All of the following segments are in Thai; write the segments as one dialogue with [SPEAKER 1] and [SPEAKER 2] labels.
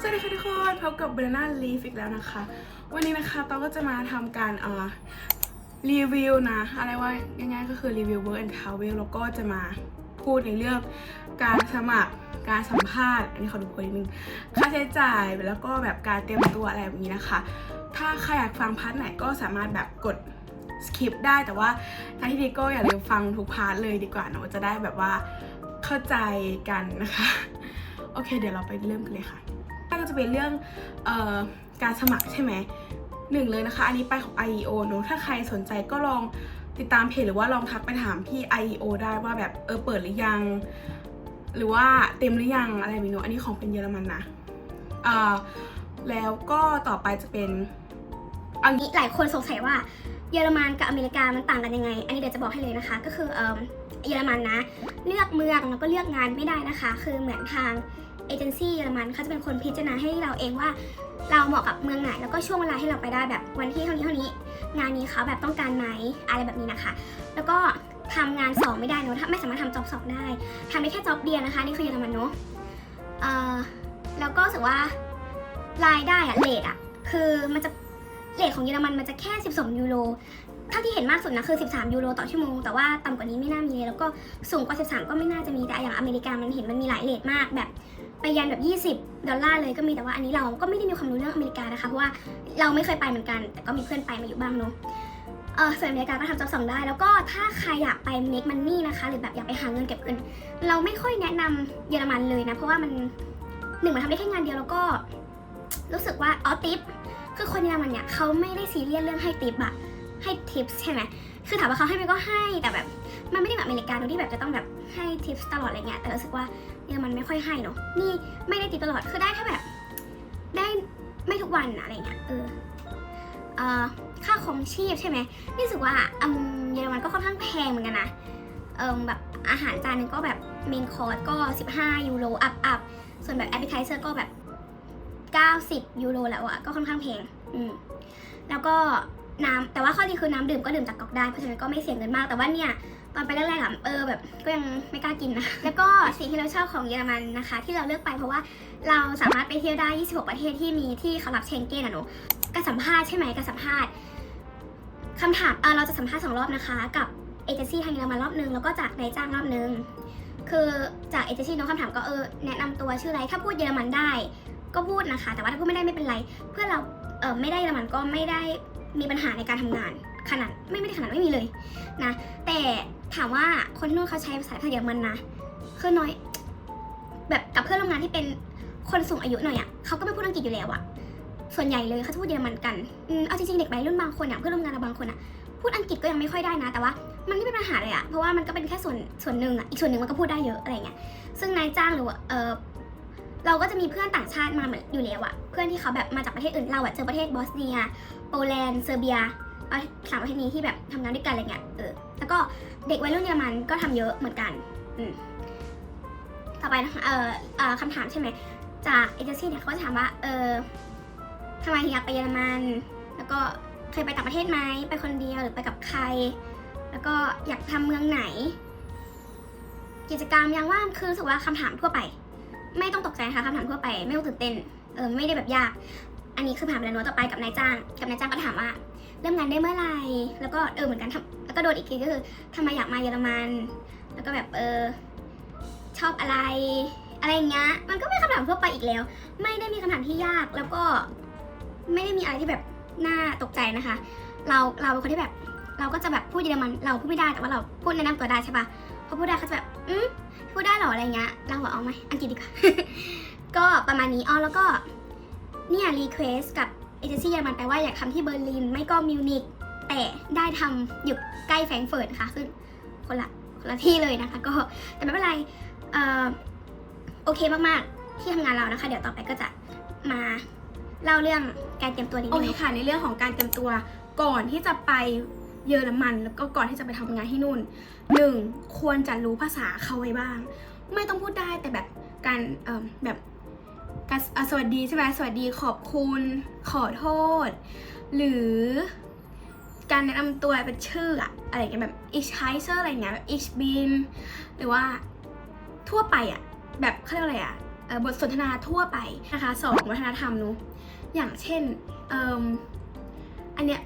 [SPEAKER 1] สวัสดีค่ะทุกคนพบกับ Banana Leaf อีกแล้วนะคะ วันนี้นะคะเราก็จะมาทำการเอ่อรีวิวนะ อะไรว่าง่ายๆก็คือรีวิว Work and Travel แล้วก็จะมาพูดในเรื่องการสมัครการสัมภาษณ์ อันนี้ขอดูโพยนิดนึง ค่าใช้จ่ายแล้วก็แบบการเตรียมตัวอะไรแบบนี้นะคะ ถ้าใครอยากฟังพาร์ทไหนก็สามารถแบบกดสคิปได้แต่ว่าทางที่ดีก็อย่าลืมฟังทุกพาร์ทเลยดีกว่าเนอะจะได้แบบว่าเข้าใจกันนะคะ โอเค เดี๋ยวเราไปเริ่มกันเลยค่ะ จะเป็นเรื่องออการสมัครใช่ไหมหนึ่งเลยนะคะ อันนี้ไปของ IEO เนอะถ้าใครสนใจก็ลองติดตามเพจหรือว่าลองทักไปถามที่ IEO ได้ว่าแบบเออเปิดหรือยัง หรือว่าเต็มหรือยังอะไรแบบนี้เนอันนี้ของเป็นเยอรมันนะอ่อแล้วก็ต่อไปจะเป็น
[SPEAKER 2] อันนี้หลายคนสงสัยว่าเยอรมันกับอเมริกามันต่างกันยังไง อันนี้เดี๋ยวจะบอกให้เลยนะคะ ก็คือเออเยอรมันนะ เลือกเมืองแล้วก็เลือกงานไม่ได้นะคะ คือเหมือนทาง เอเจนซี่เยอรมันเขาจะเป็นคนพิจารณาให้เราเองว่า เราเหมาะกับเมืองไหน แล้วก็ช่วงเวลาให้เราไปได้แบบวันที่เท่านี้เท่านี้ งานนี้เขาแบบต้องการไหมอะไรแบบนี้นะคะ แล้วก็ทำงานสองไม่ได้เนอะถ้าไม่สามารถทำจ็อบสองได้ทำได้แค่จ็อบเดียวนะคะ นี่คือเยอรมันเนอะเอ่อแล้วก็รู้สึกว่ารายได้อะเลทอะคือมันจะเรทของเยอรมันมันจะแค่ 12 ยูโรเท่าที่เห็นมากสุดนะคือ 13 ยูโรต่อชั่วโมง แต่ว่าต่ำกว่านี้ไม่น่ามีเลยแล้วก็สูงกว่า 13 ก็ไม่น่าจะมีแต่อย่างอเมริกามันเห็นมันมีหลายเรทมากแบบ ไปยันแบบ 20 ดอลลาร์เลยก็มีแต่ว่าอันนี้เราก็ไม่ได้มีความรู้เรื่องอเมริกานะคะเพราะว่าเราไม่เคยไปเหมือนกัน แต่ก็มีเพื่อนไปมาอยู่บ้างเนาะเออส่วนอเมริกาก็ทำจ็อบสองได้ แล้วก็ถ้าใครอยากไป make money นะคะ หรือแบบอยากไปหาเงินเก็บเงินเราไม่ค่อยแนะนำเยอรมันเลยนะ เพราะว่ามันหนึ่งมันทำได้แค่งานเดียวแล้วก็ รู้สึกว่าอ๋อติปคือคนเยอรมันเนี่ยเขาไม่ได้ซีเรียสเรื่องให้ติปอะให้ทิปใช่ไหมคือถามว่าเขาให้ไหมก็ให้แต่แบบ มันไม่ได้แบบอเมริกาที่แบบจะต้องแบบให้ทิปตลอดอะไรเงี้ยแต่รู้สึกว่า เยอรมันไม่ค่อยให้เนาะนี่ไม่ได้ติปตลอดคือได้แค่แบบ ได้ไม่ทุกวันอะไรเงี้ยเออเออค่าของชีพใช่ไหมรู้สึกว่าอืมเยอรมันก็ค่อนข้างแพงเหมือนกันนะเออแบบอาหารจานหนึงก็แบบเมนคอร์สก็ 15 ยูโรอัพอัพส่วนแบบแอปเปิลไทเซอร์ก็แบบ 90 ยูโรแล้วอะก็ค่อนข้างแพงอืมแล้วก็ น้ำแต่ว่าข้อดีคือน้ำดื่มก็ดื่มจากก๊อกได้เพราะฉะนั้นก็ไม่เสียเงินมากแต่ว่าเนี่ยตอนไปแรกๆอะเออแบบก็ยังไม่กล้ากินนะแล้วก็สิ่งที่เราชอบของเยอรมันนะคะ ที่เราเลือกไปเพราะว่าเราสามารถไปเที่ยวได้ 26 ประเทศที่มีที่เขารับเชงเก้นอะหนูการสัมภาษณ์ใช่ไหมการสัมภาษณ์คำถามเออเราจะสัมภาษณ์สองรอบนะคะ กับเอเจนซี่ทางเยอรมันรอบนึงแล้วก็จากนายจ้างรอบนึงคือจากเอเจนซี่น้องคำถามก็เออแนะนำตัวชื่ออะไรถ้าพูดเยอรมันได้ ก็พูดนะคะ แต่ว่าถ้าพูดไม่ได้ไม่เป็นไร เพื่อนเราเออไม่ได้เยอรมันก็ไม่ได้ มีปัญหาในการทำงานขนาดไม่ไม่ได้ขนาดไม่มีเลยนะแต่ถามว่าคนนู่นเขาใช้ภาษาเยอรมันนะคือน้อย แบบกับเพื่อนร่วมงานที่เป็นคนสูงอายุหน่อยอะ่ะเขาก็ไม่พูดอังกฤษอยู่แล้วอะ่ะส่วนใหญ่เลยเขาจะพูดเยอรมันกันอืมเอาจริงๆเด็กวัยรุ่นบางคนอะ่ะเพื่อนร่วมงานเราบางคนอะ่ะพูดอังกฤษก็ยังไม่ค่อยได้นะ แต่ว่ามันไม่เป็นปัญหาเลยอะ่ะเพราะว่ามันก็เป็นแค่ส่วนส่วนหนึ่งอะ่ะอีกส่วนหนึ่งมันก็พูดได้เยอะอะไรเงี้ยซึ่งนายจ้างหรือว่าเออ เราก็จะมีเพื่อนต่างชาติมาเหมือนอยู่แล้วอะเพื่อนที่เขาแบบมาจากประเทศอื่นเราอะเจอประเทศบอสเนีย โปแลนด์เซอร์เบียเอาสามประเทศนี้ที่แบบทำงานด้วยกันอะไรเงี้ยเออแล้วก็เด็กวัยรุ่นเยอรมันก็ทำเยอะเหมือนกันอืมต่อไปนะคะเอ่อเอ่อคำถามใช่ไหมจากเอเจนซี่เนี่ยเขาก็จะถามว่าเออทำไมถึงอยากไปเยอรมัน แล้วก็เคยไปต่างประเทศไหมไปคนเดียวหรือไปกับใคร แล้วก็อยากทำเมืองไหน กิจกรรมยังว่างคือรู้สึกว่าคำถามทั่วไป ไม่ต้องตกใจนะคะคำถามทั่วไป ไม่ต้องตื่นเต้นเออไม่ได้แบบยาก อันนี้คือผ่านไปแล้วเนอะต่อไปกับนายจ้าง กับนายจ้างก็ถามว่า เริ่มงานได้เมื่อไหร่แล้วก็เออเหมือนกันทำแล้วก็โดนอีกทีก็คือทำไมอยากมาเยอรมัน แล้วก็แบบเออชอบอะไร อะไรอย่างเงี้ยมันก็เป็นคำถามทั่วไปอีกแล้ว ไม่ได้มีคำถามที่ยากแล้วก็ไม่ได้มีอะไรที่แบบน่าตกใจนะคะ เราเราเป็นคนที่แบบ เราก็จะแบบพูดเยอรมัน เราพูดไม่ได้แต่ว่าเราพูดแนะนำตัวได้ใช่ปะพอพูดได้เขาจะแบบอืม พูดได้หรออะไรเงี้ยเราบอกเอาไหมอังกฤษดีกว่า ก็ประมาณนี้อ๋อแล้วก็เนี่ยรีเควสกับเอเจนซี่เยอรมันไปว่าอยากทำที่เบอร์ลินไม่ก็มิวนิกแต่ได้ทำอยู่ใกล้แฟรงก์เฟิร์ตค่ะซึ่งคนละคนละที่เลยนะคะก็แต่ไม่เป็นไรเอ่อโอเคมากๆ ที่ทำงานเรานะคะ เดี๋ยวต่อไปก็จะมาเล่าเรื่องการเตรียมตัวนิด
[SPEAKER 1] โอเคค่ะในเรื่องของการเตรียมตัวก่อนที่จะไป เยอรมัน แล้วก็ก่อนที่จะไปทำงานที่นู่นหนึ่งควรจะรู้ภาษาเขาไว้บ้าง ไม่ต้องพูดได้แต่แบบการเอ่อแบบการสวัสดีใช่ไหมสวัสดีขอบคุณขอโทษ หรือการแนะนำตัวเป็นชื่ออะอะไรเงี้ยแบบ ich heiße อะไรอย่างเงี้ยแบบ ich bin หรือว่าทั่วไปอะแบบเขาเรียกอะไรอะ
[SPEAKER 2] เอ่อบทสนทนาทั่วไปนะคะสองวัฒนธรรมนอะอย่างเช่นเอิ่มอันเนี้ย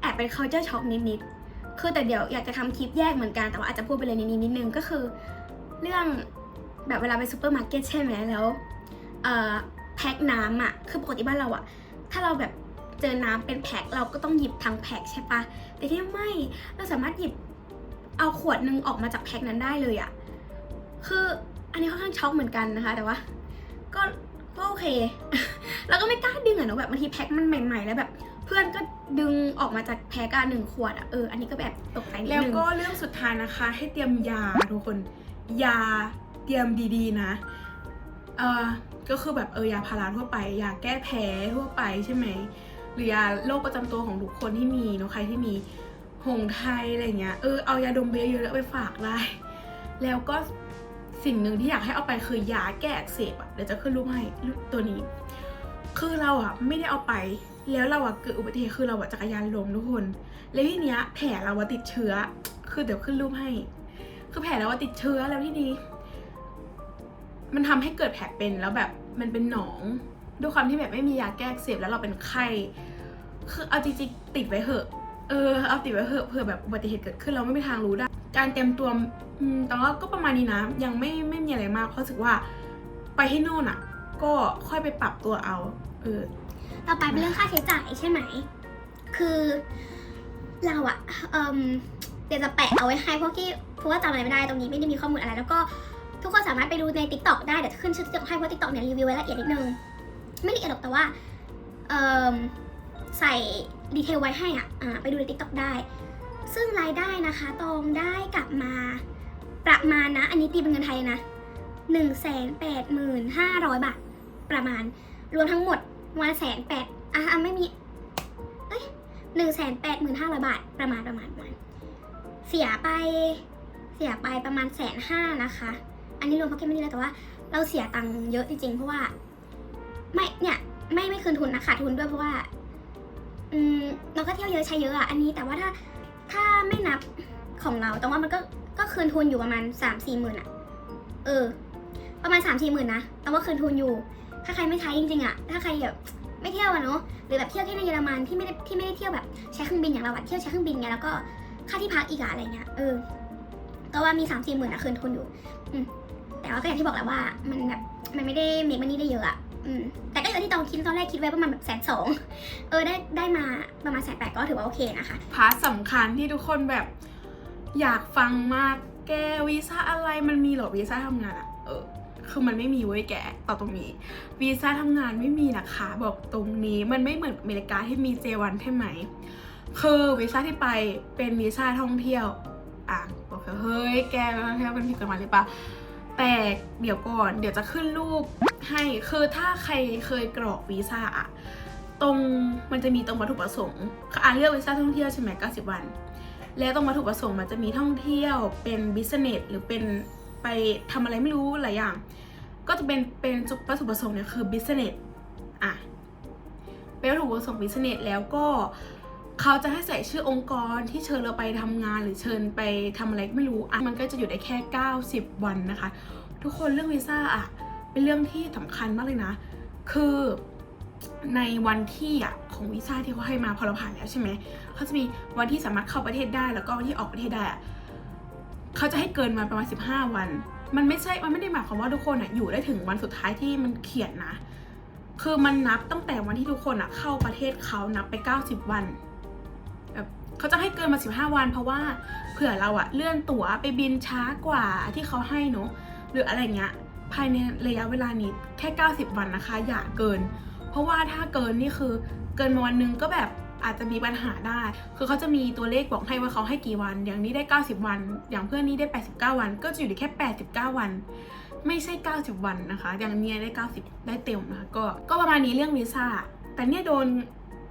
[SPEAKER 2] แอบเป็น culture shock นิดๆ คือแต่เดี๋ยวอยากจะทำคลิปแยกเหมือนกันแต่ว่าอาจจะพูดไปเลยนิดนิดนึงก็คือ เรื่องแบบเวลาไปซูเปอร์มาร์เก็ตใช่ไหมแล้วเอ่อแพ็คน้ำอะคือปกติบ้านเราอะ ถ้าเราแบบเจอน้ำเป็นแพ็คเราก็ต้องหยิบทั้งแพ็คใช่ปะแต่ที่นี่ไม่เราสามารถหยิบเอาขวดนึงออกมาจากแพ็คนั้นได้เลยอะคืออันนี้ค่อนข้างช็อกเหมือนกันนะคะ แต่ว่า ก็ก็โอเค แล้วก็ไม่กล้าดึงอะเนาะแบบบางทีแพ็คมันใหม่ ๆ แล้วแบบ เพื่อนก็ดึงออกมาจากแพ็คอะหนึ่งขวดอะเอออันนี้ก็แบบตกใจนิดนึง
[SPEAKER 1] แล้วก็เรื่องสุดท้ายนะคะ ให้เตรียมยาทุกคนยาเตรียมดีๆนะเออก็คือแบบเออยาพาราทั่วไปยาแก้แพ้ทั่วไปใช่ไหมหรือยาโรคประจำตัวของทุกคนที่มีเนาะใครที่มีหงไทยอะไรเงี้ยเออเอายาดมไปเยอะๆแล้วไปฝากได้ แล้วก็สิ่งหนึ่งที่อยากให้เอาไปคือยาแก้อักเสบอะเดี๋ยวจะขึ้นรูปให้ตัวนี้ คือเราอะไม่ได้เอาไป แล้วเราอะเกิดอุบัติเหตุคือเราอะจักรยานล้มทุกคน แล้วทีเนี้ยแผลเราอะติดเชื้อ คือเดี๋ยวขึ้นรูปให้ คือแผลเราอะติดเชื้อแล้วที่นี้ มันทำให้เกิดแผลเป็นแล้วแบบมันเป็นหนอง ด้วยความที่แบบไม่มียาแก้อักเสบแล้วเราเป็นไข้ คือเอาจริงๆติดไว้เหอะ เออเอาติดไว้เหอะเผื่อแบบอุบัติเหตุเกิดขึ้นเราไม่มีทางรู้ได้ การเตรียมตัวอืมแต่ว่าก็ประมาณนี้นะ ยังไม่ไม่มีอะไรมากเพราะรู้สึกว่าไปที่โน่นอะก็ค่อยไปปรับตัวเอา เออ
[SPEAKER 2] ต่อไปเป็นเรื่องค่าใช้จ่ายใช่ไหม คือเราอะเอมเดี๋ยวจะแปะเอาไว้ให้เพวกที่เพราะว่าจำอะไรไม่ได้ตรงนี้ไม่ได้มีข้อมูลอะไร แล้วก็ทุกคนสามารถไปดูใน t ิ k t o k ได้เดี๋ยวขึ้นชื่อ TikTok ให้เพราะ TikTok เนี่ยรีวิวไว้ละเอียดนิดนึง ไม่ละเอียดหรอกแต่ว่าเอมใส่ดีเทลไว้ให้อะอ่าไปดูใน t ิ k t o k ได้ ซึ่งรายได้นะคะตรงได้กลับมาประมาณนะ อันนี้ตีเป็นเงินไทยนะหนึ่งแสนแปดหมื่นห้าร้อยบาท ประมาณรวมทั้งหมด วันแสนแปดอะอะไม่มี เอ้ยหนึ่งแสนแปดหมื่นห้าร้อยบาท ประมาณประมาณประมาณ เสียไป เสียไปประมาณแสนห้านะคะ อันนี้รวมพ็อกเก็ตไม่ได้แล้วแต่ว่า เราเสียตังค์เยอะจริงๆ เพราะว่า ไม่ เนี่ย ไม่ ไม่คืนทุนนะขาดทุนด้วยเพราะว่า อืม เราก็เที่ยวเยอะใช้เยอะอะอันนี้แต่ว่าถ้า ถ้าไม่นับของเรา แต่ว่ามันก็ ก็คืนทุนอยู่ประมาณสามสี่หมื่นอะ เออ ประมาณสามสี่หมื่นนะ แต่ว่าคืนทุนอยู่ ถ้าใครไม่ใช้จริงๆอะถ้าใครแบบไม่เที่ยวอะเนาะหรือแบบเที่ยวแค่ในเยอรมันที่ไม่ได้ที่ไม่ได้เที่ยวแบบใช้เครื่องบินอย่างเราอะเที่ยวใช้เครื่องบินไงแล้วก็ค่าที่พักอีกอะอะไรเงี้ยเออก็ว่ามีสามสี่หมื่นอะคืนทุนอยู่อืมแต่ว่าก็อย่างที่บอกแหละว่ามันแบบมันไม่ได้เมคมันนี่ได้เยอะอะอืมแต่ก็อย่างที่ตอนคิดตอนแรกคิดไว้ประมาณแบบแสนสองเออได้ได้มาประมาณแสนแปดก็ถือว่าโอเคนะคะ
[SPEAKER 1] พาร์ทสำคัญที่ทุกคนแบบอยากฟังมากแกวีซ่าอะไรมันมีหรอวีซ่าทำงานอะเออ คือมันไม่มีเว้ยแกต่อตรงนี้วีซ่าทำงานไม่มีนะคะ บอกตรงนี้มันไม่เหมือนอเมริกาที่มี J1 ใช่ไหมคือวีซ่าที่ไปเป็นวีซ่าท่องเที่ยวอะบอกเธอเฮ้ยแกท่องเที่ยวเป็นผิดกฎหมายหรือปะแต่เดี๋ยวก่อนเดี๋ยวจะขึ้นรูปให้คือถ้าใครเคยกรอกวีซ่าอะตรงมันจะมีตรงวัตถุประสงค์อะเลือกวีซ่าท่องเที่ยวใช่ไหม90 วัน แล้วตรงวัตถุประสงค์มันจะมีท่องเที่ยวเป็นบิสเนสหรือเป็น ไปทำอะไรไม่รู้หลายอย่าง ก็จะเป็นเป็นวัตถุประสงค์เนี่ยคือบิสเนสอะเป็นวัตถุประสงค์บิสเนสแล้วก็เขาจะให้ใส่ชื่อองค์กรที่เชิญเราไปทำงานหรือเชิญไปทำอะไรไม่รู้อะมันก็จะอยู่ได้แค่ 90 วันนะคะ ทุกคนเรื่องวีซ่าอะเป็นเรื่องที่สำคัญมากเลยนะ คือในวันที่อะของวีซ่าที่เขาให้มาพอเราผ่านแล้วใช่ไหมเขาจะมีวันที่สามารถเข้าประเทศได้แล้วก็วันที่ออกประเทศได้อะ เขาจะให้เกินมาประมาณ 15 วัน มันไม่ใช่ มันไม่ได้หมายความว่าทุกคนอะอยู่ได้ถึงวันสุดท้ายที่มันเขียนนะ คือมันนับตั้งแต่วันที่ทุกคนอะเข้าประเทศเขานับไป 90 วันแบบเขาจะให้เกินมา 15 วัน เพราะว่าเผื่อเราอะเลื่อนตั๋วไปบินช้ากว่าที่เขาให้เนอะหรืออะไรเงี้ยภายในระยะเวลานี้แค่ 90 วันนะคะ อย่าเกิน เพราะว่าถ้าเกินนี่คือเกินมาวันหนึงก็แบบ อาจจะมีปัญหาได้ คือเขาจะมีตัวเลขบอกให้ว่าเขาให้กี่วัน อย่างนี้ได้ 90 วัน อย่างเพื่อนนี้ได้ 89 วัน ก็จะอยู่ที่แค่ 89 วัน ไม่ใช่ 90 วันนะคะ อย่างเนี้ยได้ 90 ได้เต็มนะคะ ก็ ก็ประมาณนี้เรื่องวีซ่า แต่เนี่ยโดน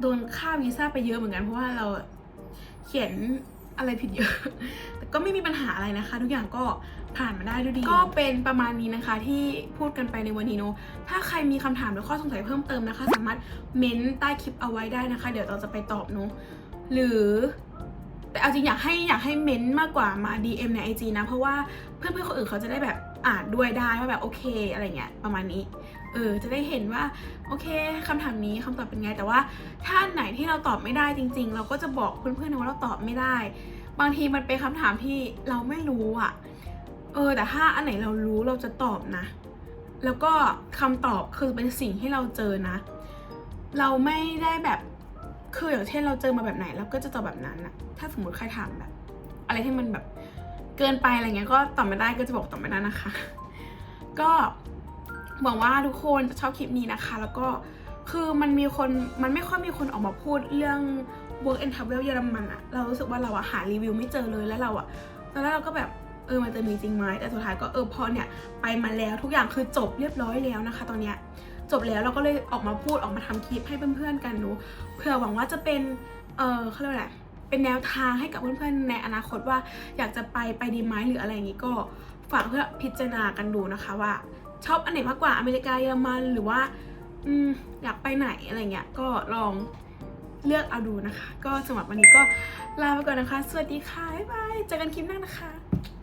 [SPEAKER 1] โดนค่าวีซ่าไปเยอะเหมือนกัน เพราะว่าเราเขียน อะไรผิดเยอะ แต่ก็ไม่มีปัญหาอะไรนะคะ ทุกอย่างก็ผ่านมาได้ด้วยดี ก็เป็นประมาณนี้นะคะที่พูดกันไปในวันนี้เนอะถ้าใครมีคำถามหรือข้อสงสัยเพิ่มเติมนะคะ สามารถเม้นใต้คลิปเอาไว้ได้นะคะ เดี๋ยวเราจะไปตอบเนอะหรือแต่เอาจริงอยากให้อยากให้เม้นต์มากกว่ามา DM ใน IG นะ เพราะว่าเพื่อนๆคนอื่นเขาจะได้แบบอ่านด้วยได้ว่าแบบโอเค อะไรเงี้ยประมาณนี้ เออจะได้เห็นว่าโอเคคำถามนี้คำตอบเป็นไง แต่ว่าถ้านไหนที่เราตอบไม่ได้จริง ๆ เราก็จะบอกเพื่อนๆนะว่าเราตอบไม่ได้ บางทีมันเป็นคำถามที่เราไม่รู้อะเออแต่ถ้าอันไหนเรารู้เราจะตอบนะ แล้วก็คำตอบคือเป็นสิ่งที่เราเจอนะ เราไม่ได้แบบคืออย่างเช่นเราเจอมาแบบไหนเราก็จะตอบแบบนั้นอะถ้าสมมติใครถามแบบ อะไรที่มันแบบเกินไปอะไรเงี้ยก็ตอบไม่ได้ก็จะบอกตอบไม่ได้นะคะ ก็ หวังว่าทุกคนจะชอบคลิปนี้นะคะ แล้วก็คือมันมีคนมันไม่ค่อยมีคนออกมาพูดเรื่อง work and travel เยอรมันอะเรารู้สึกว่าเราอะหารีวิวไม่เจอเลยแล้วเราอะตอนแรกเราก็แบบเออมันจะมีจริงไหมแต่สุดท้ายก็เออพอเนี่ยไปมาแล้วทุกอย่างคือจบเรียบร้อยแล้วนะคะ ตอนเนี้ยจบแล้วเราก็เลยออกมาพูดออกมาทำคลิปให้เพื่อนๆกันดูเพื่อหวังว่าจะเป็นเออเขาเรียกว่าอะไรเป็นแนวทางให้กับเพื่อนๆในอนาคตว่าอยากจะไปไปดีไหมหรืออะไรอย่างนี้ก็ฝากเพื่อพิจารณากันดูนะคะว่า ชอบอันไหนมากกว่าอเมริกาเยอรมันหรือว่าอืมอยากไปไหนอะไรเงี้ยก็ลองเลือกเอาดูนะคะ ก็สำหรับวันนี้ก็ลาไปก่อนนะคะ สวัสดีค่ะ บ๊ายบายเจอกันคลิปหน้านะคะ